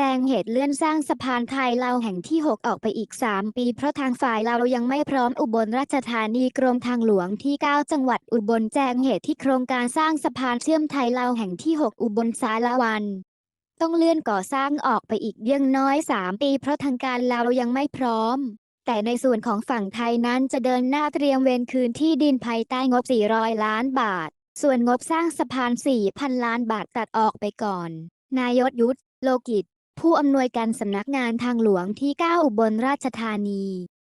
จ้งเหตุเลื่อนสร้างสะพานไทยลาวแห่งที่ 6 ออกไปอีก 3 ปี เพราะทางฝ่ายเราวยังไม่พร้อมอุบลราชธานีกรมทางหลวงที่ 9 จังหวัดอุบลแจ้งเหตุที่โครงการสร้างสะพานเชื่อมไทยลาวแห่งที่ 6 อุบลสารวันต้องเลื่อนก่อสร้างออกไปอีกอยังน้อย 3 ปี เพราะทางการลาวยังไม่พร้อม แต่ในส่วนของฝั่งไทยนั้นจะเดินหน้าเตรียมเวนคืนที่ดินภายใต้งบ 400 ล้านบาท ส่วนงบสร้างสะพาน 4,000 ล้านบาทตัดออกไปก่อน นายศยุทธโลกิจ ผู้อำนวยการสำนักงานทางหลวงที่ 9 อุบลราชธานี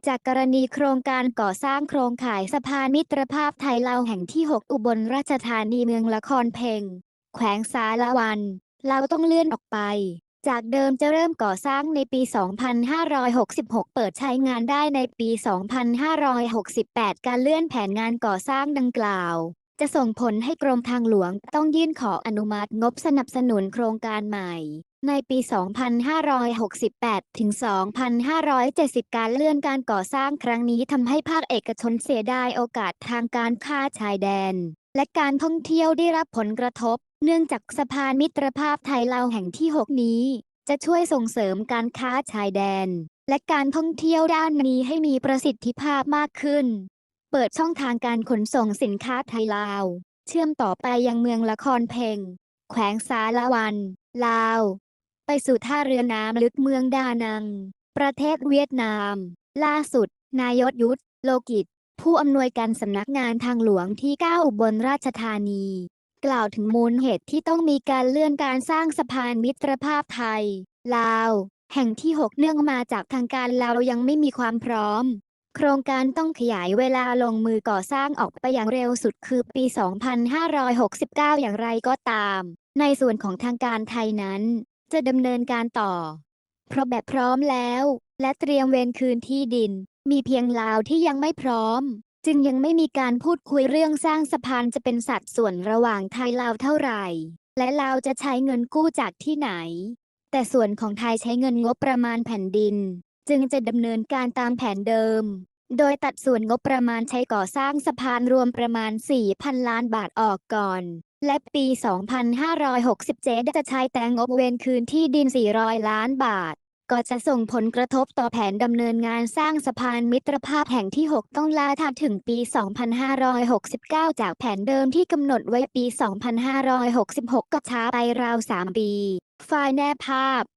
จากกรณีโครงการก่อสร้างโครงข่ายสะพานมิตรภาพไทยลาวแห่งที่ 6 อุบลราชธานีเมืองละครเพงแขวงสาละวัน เราต้องเลื่อนออกไป จากเดิมจะเริ่มก่อสร้างในปี 2566 เปิดใช้งานได้ในปี 2568 การเลื่อนแผนงานก่อสร้างดังกล่าวจะส่งผลให้กรมทางหลวงต้องยื่นขออนุมัติงบสนับสนุนโครงการใหม่ ในปี 2568 ถึง 2570 การเลื่อนการก่อสร้างครั้งนี้ทำให้ภาคเอกชนเสียดายโอกาสทางการค้าชายแดน และการท่องเที่ยวได้รับผลกระทบ เนื่องจากสะพานมิตรภาพไทยลาวแห่งที่ 6 นี้ จะช่วยส่งเสริมการค้าชายแดน และการท่องเที่ยวด้านนี้ให้มีประสิทธิภาพมากขึ้น เปิดช่องทางการขนส่งสินค้าไทยลาว เชื่อมต่อไปยังเมืองละครเพ็งแขวงสาละวัน ลาว ไปสู่ท่าเรือน้ำลึกเมืองดานัง ประเทศเวียดนาม ล่าสุด นายศยุทธโลกิจ ผู้อำนวยการสำนักงานทางหลวงที่ 9 อุบลราชธานี กล่าวถึงมูลเหตุที่ต้องมีการเลื่อนการสร้างสะพานมิตรภาพไทย ลาว แห่งที่ 6 เนื่องมาจากทางการลาวยังไม่มีความพร้อม โครงการต้องขยายเวลาลงมือก่อสร้างออกไปอย่างเร็วสุดคือปี 2569 อย่างไรก็ตาม ในส่วนของทางการไทยนั้น จะดำเนินการต่อ เพราะแบบพร้อมแล้ว และเตรียมเวนคืนที่ดิน มีเพียงลาวที่ยังไม่พร้อม จึงยังไม่มีการพูดคุยเรื่องสร้างสะพานจะเป็นสัดส่วนระหว่างไทยลาวเท่าไหร่ และลาวจะใช้เงินกู้จากที่ไหน แต่ส่วนของไทยใช้เงินงบประมาณแผ่นดิน จึงจะดำเนินการตามแผนเดิม โดยตัดส่วนงบประมาณใช้ก่อสร้างสะพานรวมประมาณ 4,000 ล้านบาทออกก่อน และปี 2567 จะใช้แต่งบเวนคืนที่ดิน 400 ล้านบาท ก็จะส่งผลกระทบต่อแผนดำเนินงานสร้างสะพานมิตรภาพแห่งที่ 6 ต้องล่าท้าถึงปี 2569 จากแผนเดิมที่กำหนดไว้ปี 2566 ก็ช้าไปราว 3 ปีไฟแนบภาพ